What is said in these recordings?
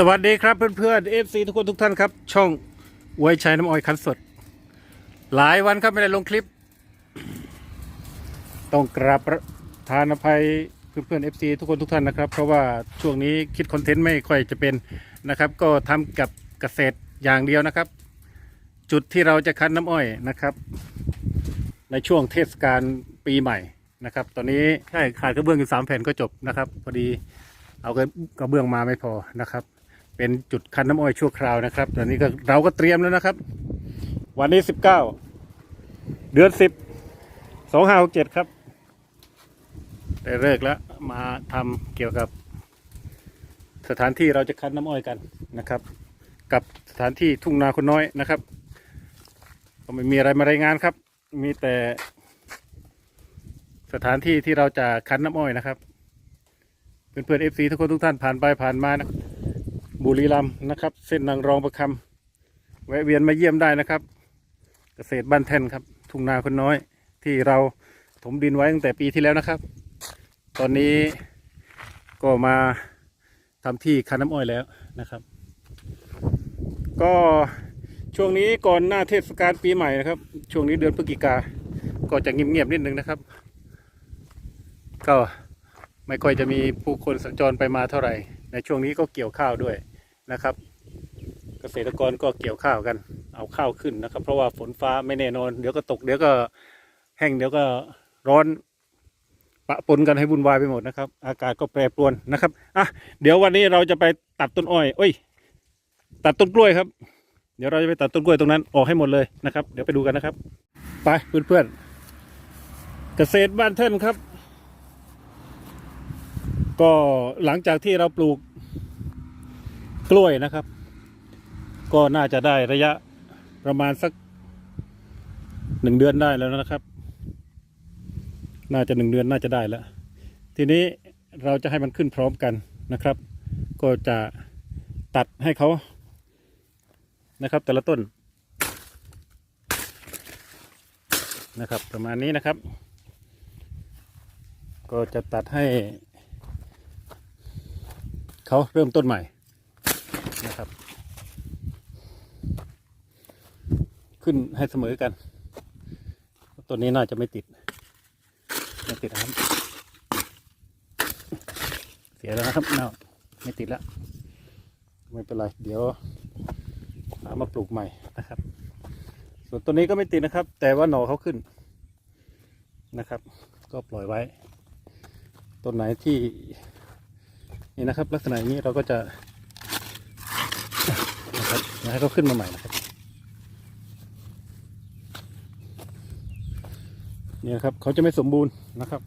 สวัสดีครับเพื่อนๆเอฟซีทุกคนทุกท่านครับ ช่องไวยชัยน้ำอ้อยคันสด หลายวันครับไม่ได้ลงคลิป ต้องกราบประทานอภัยเพื่อนๆเอฟซีทุกคนทุกท่านนะครับ เพราะว่าช่วงนี้คิดคอนเทนต์ไม่ค่อยจะเป็นนะครับ ก็ทำกับเกษตรอย่างเดียวนะครับ จุดที่เราจะคั้นน้ำอ้อยนะครับ ในช่วงเทศกาลปีใหม่นะครับ ตอนนี้ใช่ขาดกระเบื้องอยู่สามแผ่นก็จบนะครับ พอดีเอากระเบื้องมาไม่พอนะครับ เป็นจุดคันน้ำอ้อยชั่วคราวนะครับ ตอนนี้ก็เราก็เตรียมแล้วนะครับ วันนี้สิบเก้าเดือนสิบสองห้าหกเจ็ดครับได้เลิกแล้วมาทำเกี่ยวกับ สถานที่เราจะคั้นน้ำอ้อยกันนะครับ กับสถานที่ทุ่งนาคนน้อยนะครับก็ไม่มีอะไรมารายงานครับ มีแต่ สถานที่ที่เราจะคั้นน้ำอ้อยนะครับเพื่อนๆเอฟซีทุกคนทุกท่านผ่านไปผ่านมานะ บุรีรัมย์นะครับ เส้นนางรองประคำแวะเวียนมาเยี่ยมได้นะครับ เกษตรบ้านแท่นครับ ทุ่งนาคนน้อย ที่เราถมดินไว้ตั้งแต่ปีที่แล้วนะครับ ตอนนี้ก็มาทำที่คันน้ำอ้อยแล้วนะครับ ก็ช่วงนี้ก่อนหน้าเทศกาลปีใหม่นะครับ ช่วงนี้เดือนพฤศจิกาก็จะเงียบๆนิดนึงนะครับ ก็ไม่ค่อยจะมีผู้คนสัญจรไปมาเท่าไหร่ ในช่วงนี้ก็เกี่ยวข้าวด้วยนะครับ เกษตรกรก็เกี่ยวข้าวกัน เอาข้าวขึ้นนะครับ เพราะว่าฝนฟ้าไม่แน่นอน เดี๋ยวก็ตกเดี๋ยวก็แห้งเดี๋ยวก็ร้อนปะปนกันให้วุ่นวายไปหมดนะครับ อากาศก็แปรปรวนนะครับอะเดี๋ยววันนี้เราจะไปตัดต้นอ้อยเอ้ย ตัดต้นกล้วยครับ เดี๋ยวเราจะไปตัดต้นกล้วยตรงนั้นออกให้หมดเลยนะครับ เดี๋ยวไปดูกันนะครับ ไปเพื่อนๆเกษตรบ้านเท่นครับ ก็หลังจากที่เราปลูกกล้วยนะครับ ก็น่าจะได้ระยะประมาณสักหนึ่งเดือนได้แล้วนะครับ น่าจะหนึ่งเดือนน่าจะได้แล้ว ทีนี้เราจะให้มันขึ้นพร้อมกันนะครับ ก็จะตัดให้เขานะครับ แต่ละต้นนะครับ ประมาณนี้นะครับ ก็จะตัดให้ เขาเริ่มต้นใหม่นะครับ ขึ้นให้เสมอกันต้นนี้น่าจะไม่ติด ไม่ติดนะครับ เสียแล้วนะครับเน่าไม่ติดแล้ว ไม่เป็นไร เดี๋ยวหามาปลูกใหม่นะครับ ส่วนตัวนี้ก็ไม่ติดนะครับ แต่ว่าหน่อเขาขึ้นนะครับ ก็ปล่อยไว้ ต้นไหนที่ นี่นะครับ ลักษณะอย่างนี้เราก็จะนะครับอย่าให้เขาขึ้นมาใหม่นะครับนี่นะครับเขาจะไม่สมบูรณ์นะครับ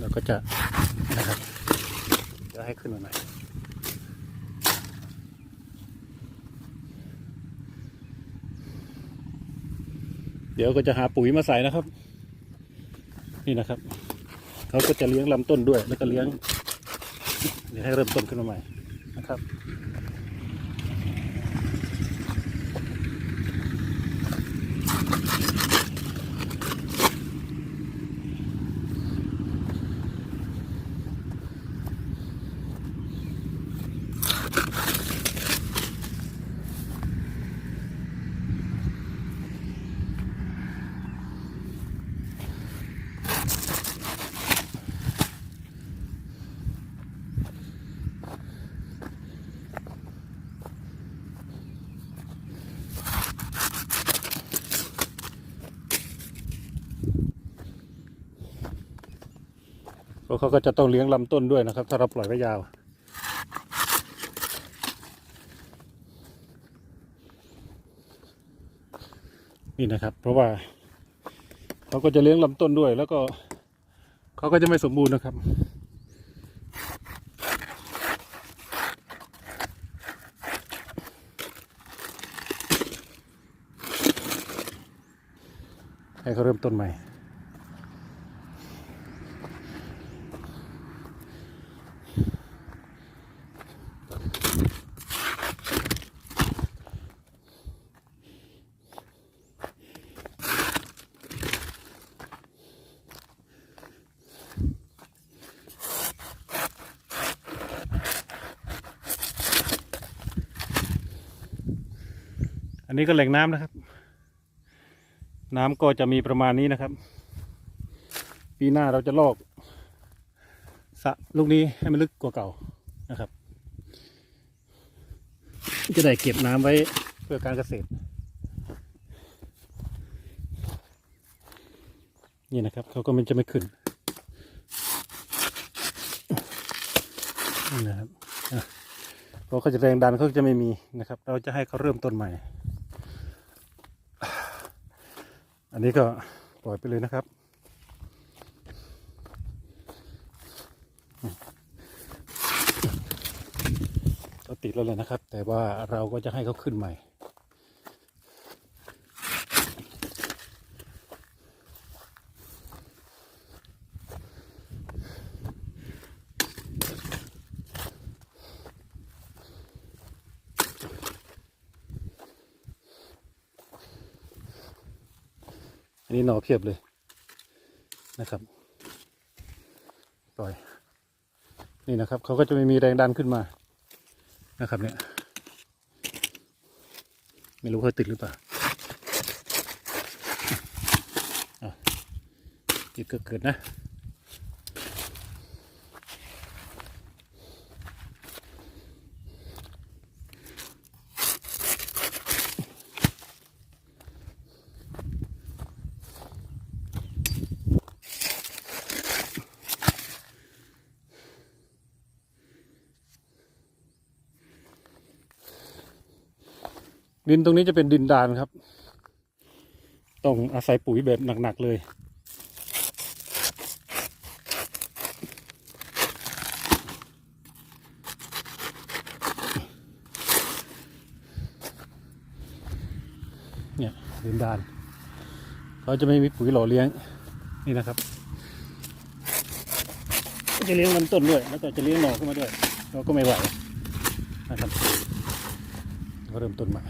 เราก็จะนะครับจะให้ขึ้นมาใหม่เดี๋ยวก็จะหาปุ๋ยมาใส่นะครับ นี่นะครับ เขาก็จะเลี้ยงลำต้นด้วย แล้วก็เลี้ยงเดี๋ยวให้เริ่มต้นขึ้นมาใหม่นะครับ เพราะเขาก็จะต้องเลี้ยงลำต้นด้วยนะครับ ถ้าเราปล่อยไว้ยาวนี่นะครับ เพราะว่าเขาก็จะเลี้ยงลำต้นด้วย แล้วก็เขาก็จะไม่สมบูรณ์นะครับให้เขาเริ่มต้นใหม่ อันนี้ก็แหล่งน้ำนะครับ น้ำก็จะมีประมาณนี้นะครับ ปีหน้าเราจะลอกสะลูกนี้ให้มันลึกกว่าเก่านะครับ จะได้เก็บน้ำไว้เพื่อการเกษตร นี่นะครับเขาก็มันจะไม่ขึ้นนะครับเพราะเขาจะแรงดันเขาจะไม่มีนะครับ เราจะให้เขาเริ่มต้นใหม่ อันนี้ก็ปล่อยไปเลยนะครับ ก็ติดแล้วเลยนะครับ แต่ว่าเราก็จะให้เขาขึ้นใหม่ อันนี้หน่อเพียบเลยนะครับปล่อย นี่นะครับเขาก็จะไม่มีแรงดันขึ้นมานะครับเนี่ย ไม่รู้เขาติดหรือเปล่าอะติดก็เกิดนะ ดินตรงนี้จะเป็นดินดานครับ ต้องอาศัยปุ๋ยแบบหนัก ๆ เลยเนี่ยดินดานเขาจะไม่มีปุ๋ยหล่อเลี้ยงนี่นะครับจะเลี้ยงลำต้นด้วย แล้วก็จะเลี้ยงหน่อขึ้นมาด้วย เราก็ไม่ไหวนะครับก็เริ่มต้นใหม่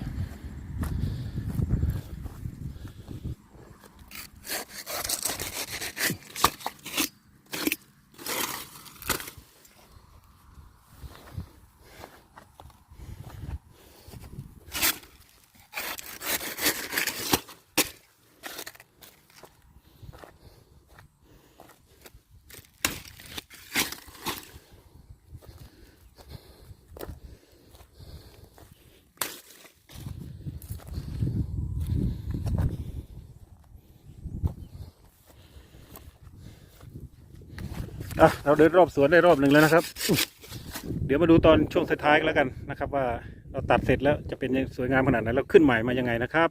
อะเราเดินรอบสวนได้รอบหนึ่งแล้วนะครับ เดี๋ยวมาดูตอนช่วงท้ายๆกันแล้วกันนะครับ ว่าเราตัดเสร็จแล้วจะเป็นสวยงามขนาดไหนเราขึ้นใหม่มายังไงนะครับ